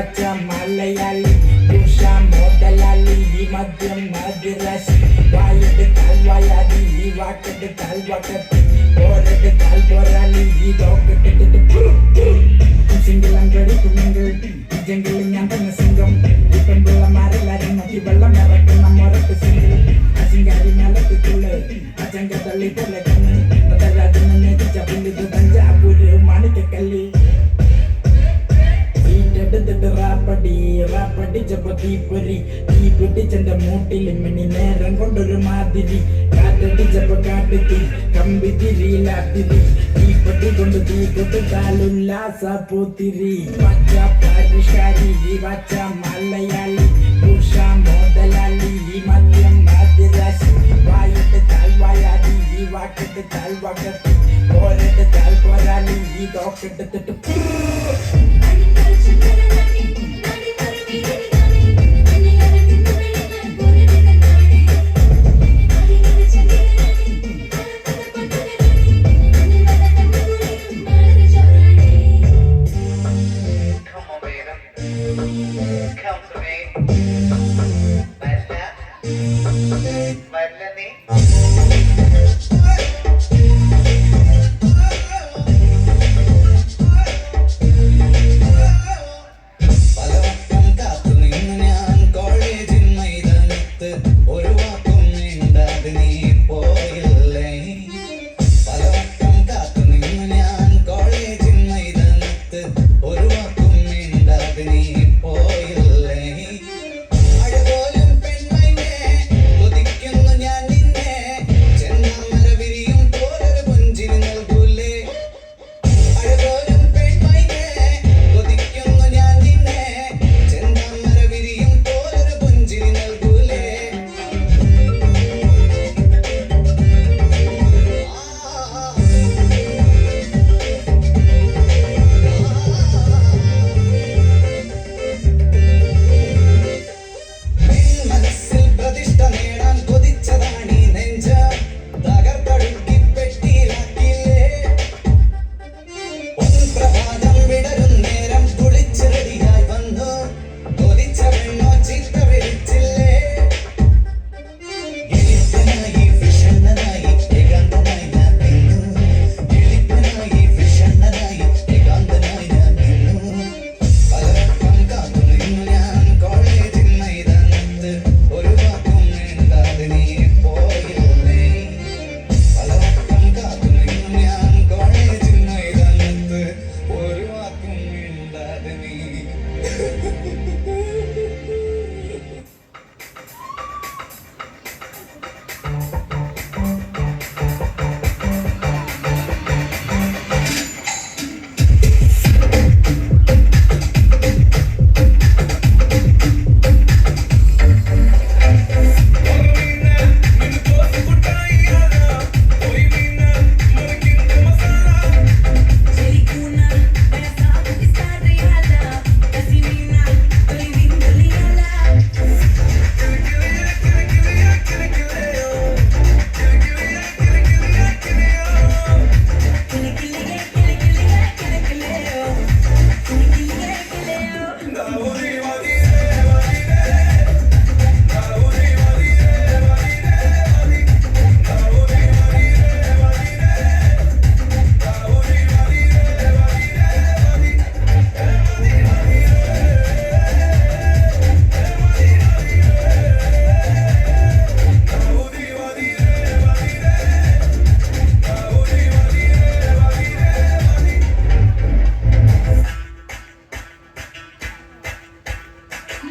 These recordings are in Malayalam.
ராஜா மலையாளி புஷா முதலாளி மதியம் மதுராசி. வாயது கல்வாயாதி வாக்கது கல்வாக்கத்து. போறது கால் போராளி இதோக்கிட்டு சிங்கிள் அங்கடி குமிங்கள் ஜங்கிள் ஞாபகம் சிங்கம். இப்பன் புள்ள மரலாரி நோக்கி வெள்ளம் மறக்கு நம்ம சிங்கிள் அசிங்காரி மேலத்துக்குள்ள அஜங்க தள்ளி பொருளை റാപ്പടിച്ചപ്പോ തീപ്പൊരി തീ പിടിച്ചെന്റെ മൂട്ടിൽ മിനി നേരം കൊണ്ടൊരു മാതിരി. കാറ്റടിച്ചപ്പോ കാട്ടിത്തി കമ്പി തിരിയിലാത്തിരി തീപ്പെട്ടി കൊണ്ട് തീ കൊട്ടിട്ടാലുല്ലാസ പൂത്തിരി. പച്ച പരിഷ്കാരി വച്ച മലയാളി. ഉഷ മുതലാളി മദ്യം മതിരാശി വായിട്ട് താൽവായാടി ഈ വാക്കിട്ട് താൽവാക്കത്തി പോരട്ട് താൽ പോരാളി ഈ ഡോക്കെടുത്തിട്ട്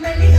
Bienvenido.